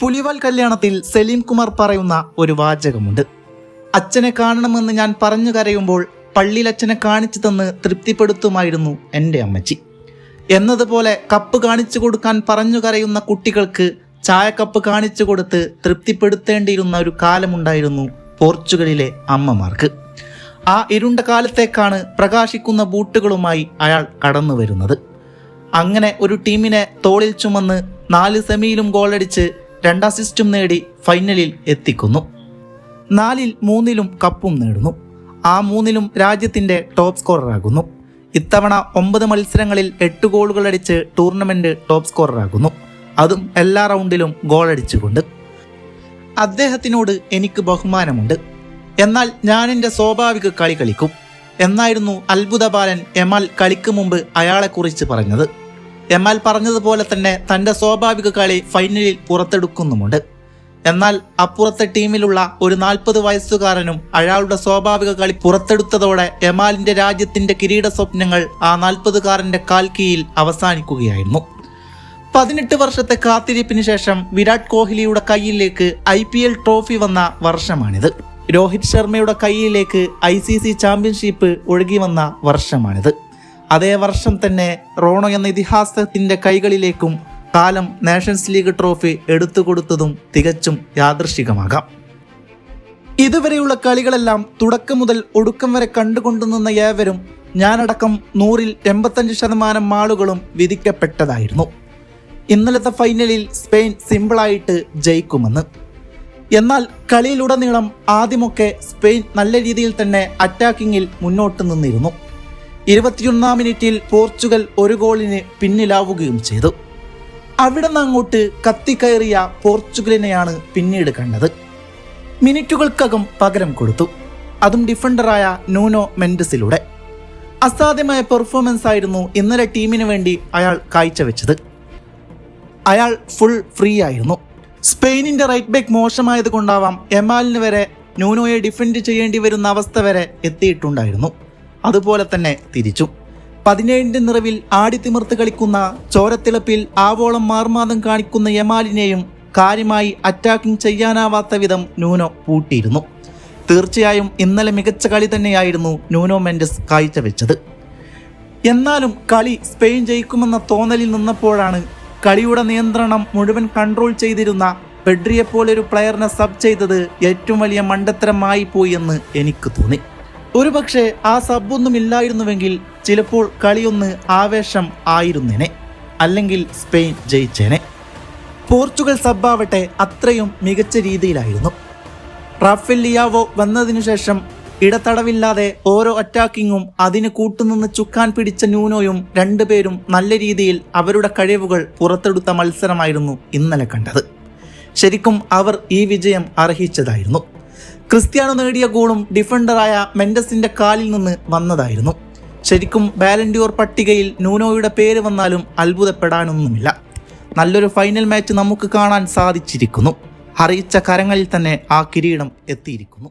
പുലിവാൽ കല്യാണത്തിൽ സലീം കുമാർ പറയുന്ന ഒരു വാചകമുണ്ട്. അച്ഛനെ കാണണമെന്ന് ഞാൻ പറഞ്ഞു കരയുമ്പോൾ പള്ളിയിൽ അച്ഛനെ കാണിച്ചു തന്ന് തൃപ്തിപ്പെടുത്തുമായിരുന്നു എന്റെ അമ്മച്ചി. എന്നതുപോലെ കപ്പ് കാണിച്ചു കൊടുക്കാൻ പറഞ്ഞു കരയുന്ന കുട്ടികൾക്ക് ചായക്കപ്പ് കാണിച്ചു കൊടുത്ത് തൃപ്തിപ്പെടുത്തേണ്ടിയിരുന്ന ഒരു കാലമുണ്ടായിരുന്നു പോർച്ചുഗലിലെ അമ്മമാർക്ക്. ആ ഇരുണ്ട കാലത്തേക്കാണ് പ്രകാശിക്കുന്ന ബൂട്ടുകളുമായി അയാൾ കടന്നു വരുന്നത്. അങ്ങനെ ഒരു ടീമിനെ തോളിൽ ചുമന്ന് നാല് സെമിയിലും ഗോളടിച്ച് രണ്ട് അസിസ്റ്റും നേടി ഫൈനലിൽ എത്തിക്കുന്നു. നാലിൽ മൂന്നിലും കപ്പും നേടുന്നു. ആ മൂന്നിലും രാജ്യത്തിന്റെ ടോപ്പ് സ്കോററാകുന്നു ഇത്തവണ ഒമ്പത് മത്സരങ്ങളിൽ എട്ട് ഗോളുകൾ അടിച്ച് ടൂർണമെന്റ് ടോപ്പ് സ്കോററാകുന്നു അതും എല്ലാ റൗണ്ടിലും ഗോളടിച്ചുകൊണ്ട് അദ്ദേഹത്തിനോട് എനിക്ക് ബഹുമാനമുണ്ട്. എന്നാൽ ഞാൻ എന്റെ സ്വാഭാവിക കളി കളിക്കും. എന്നായിരുന്നു അത്ഭുത ബാലൻ എമാൽ കളിക്ക് മുമ്പ് അയാളെക്കുറിച്ച് പറഞ്ഞത്. എമാൽ പറഞ്ഞതുപോലെ തന്നെ തന്റെ സ്വാഭാവിക കളി ഫൈനലിൽ പുറത്തെടുക്കുന്നുമുണ്ട്. എന്നാൽ അപ്പുറത്തെ ടീമിലുള്ള ഒരു നാൽപ്പത് വയസ്സുകാരനും അയാളുടെ സ്വാഭാവിക കളി പുറത്തെടുത്തതോടെ എമാലിന്റെ രാജ്യത്തിന്റെ കിരീട സ്വപ്നങ്ങൾ ആ നാൽപ്പതുകാരന്റെ കാൽക്കീയിൽ അവസാനിക്കുകയായിരുന്നു. പതിനെട്ട് വർഷത്തെ കാത്തിരിപ്പിന് ശേഷം വിരാട് കോഹ്ലിയുടെ കയ്യിലേക്ക് ഐ പി എൽ ട്രോഫി വന്ന വർഷമാണിത്. രോഹിത് ശർമ്മയുടെ കയ്യിലേക്ക് ഐ സി സി ചാമ്പ്യൻഷിപ്പ് ഒഴുകി വന്ന വർഷമാണിത്. അതേ വർഷം തന്നെ റോണോ എന്ന ഇതിഹാസത്തിന്റെ കൈകളിലേക്കും കാലം നാഷൻസ് ലീഗ് ട്രോഫി എടുത്തു കൊടുത്തതും തികച്ചും യാദൃശികമാകാം. ഇതുവരെയുള്ള കളികളെല്ലാം തുടക്കം മുതൽ ഒടുക്കം വരെ കണ്ടുകൊണ്ടു നിന്ന ഏവരും ഞാനടക്കം നൂറിൽ എൺപത്തഞ്ച് ശതമാനം ആളുകളും വിധിക്കപ്പെട്ടതായിരുന്നു. ഇന്നലത്തെ ഫൈനലിൽ സ്പെയിൻ സിമ്പിളായിട്ട് ജയിക്കുമെന്ന്. എന്നാൽ കളിയിലുടനീളം ആദ്യമൊക്കെ സ്പെയിൻ നല്ല രീതിയിൽ തന്നെ അറ്റാക്കിങ്ങിൽ മുന്നോട്ട് നിന്നിരുന്നു. ഇരുപത്തിയൊന്നാം മിനിറ്റിൽ പോർച്ചുഗൽ ഒരു ഗോളിന് പിന്നിലാവുകയും ചെയ്തു. അവിടെ നിന്ന് അങ്ങോട്ട് കത്തിക്കയറിയ പോർച്ചുഗലിനെയാണ് പിന്നീട് കണ്ടത്. മിനിറ്റുകൾക്കകം പകരം കൊടുത്തു. അതും ഡിഫൻഡറായ നൂനോ മെൻഡസിലൂടെ. അസാധ്യമായ പെർഫോമൻസ് ആയിരുന്നു ഇന്നലെ ടീമിന് വേണ്ടി അയാൾ കാഴ്ചവെച്ചത്. അയാൾ ഫുൾ ഫ്രീ ആയിരുന്നു. സ്പെയിനിന്റെ റൈറ്റ് ബാക്ക് മോശമായത് കൊണ്ടാവാം എമാലിന് വരെ നൂനോയെ ഡിഫെൻഡ് ചെയ്യേണ്ടി വരുന്ന അവസ്ഥ വരെ എത്തിയിട്ടുണ്ടായിരുന്നു. അതുപോലെ തന്നെ തിരിച്ചു. പതിനേഴിന്റെ നിറവിൽ ആടിത്തിമിർത്ത് കളിക്കുന്ന ചോരത്തിളപ്പിൽ ആവോളം മാർമാദം കാണിക്കുന്ന യമാലിനെയും കാര്യമായി അറ്റാക്കിംഗ് ചെയ്യാനാവാത്ത വിധം നൂനോ പൂട്ടിയിരുന്നു. തീർച്ചയായും ഇന്നലെ മികച്ച കളി തന്നെയായിരുന്നു ന്യൂനോ മെൻഡസ് കാഴ്ചവെച്ചത്. എന്നാലും കളി സ്പെയിൻ ജയിക്കുമെന്ന തോന്നലിൽ നിന്നപ്പോഴാണ് കളിയുടെ നിയന്ത്രണം മുഴുവൻ കൺട്രോൾ ചെയ്തിരുന്ന പെഡ്രിയെപ്പോലൊരു പ്ലെയറിനെ സബ് ചെയ്തത് ഏറ്റവും വലിയ മണ്ടത്തരമായി പോയി എന്ന് എനിക്ക് തോന്നി. ഒരുപക്ഷെ ആ സബ്ബൊന്നും ഇല്ലായിരുന്നുവെങ്കിൽ ചിലപ്പോൾ കളിയൊന്ന് ആവേശം ആയിരുന്നേനെ. അല്ലെങ്കിൽ സ്പെയിൻ ജയിച്ചേനെ. പോർച്ചുഗൽ സബ്ബാവട്ടെ അത്രയും മികച്ച രീതിയിലായിരുന്നു. റാഫേൽ ലിയാവോ വന്നതിനു ശേഷം ഇടതടവില്ലാതെ ഓരോ അറ്റാക്കിങ്ങും അതിന് കൂട്ടുനിന്ന് ചുക്കാൻ പിടിച്ച ന്യൂനോയും രണ്ടുപേരും നല്ല രീതിയിൽ അവരുടെ കഴിവുകൾ പുറത്തെടുത്ത മത്സരമായിരുന്നു ഇന്നലെ കണ്ടത്. ശരിക്കും അവർ ഈ വിജയം അർഹിച്ചതായിരുന്നു. ക്രിസ്ത്യാനോ നേടിയ ഗോളും ഡിഫൻഡറായ മെൻഡസിന്റെ കാലിൽ നിന്ന് വന്നതായിരുന്നു. ശരിക്കും ബാലൻഡ്യൂർ പട്ടികയിൽ നൂനോയുടെ പേര് വന്നാലും അത്ഭുതപ്പെടാനൊന്നുമില്ല. നല്ലൊരു ഫൈനൽ മാച്ച് നമുക്ക് കാണാൻ സാധിച്ചിരിക്കുന്നു. അറിയിച്ച കരങ്ങളിൽ തന്നെ ആ കിരീടം എത്തിയിരിക്കുന്നു.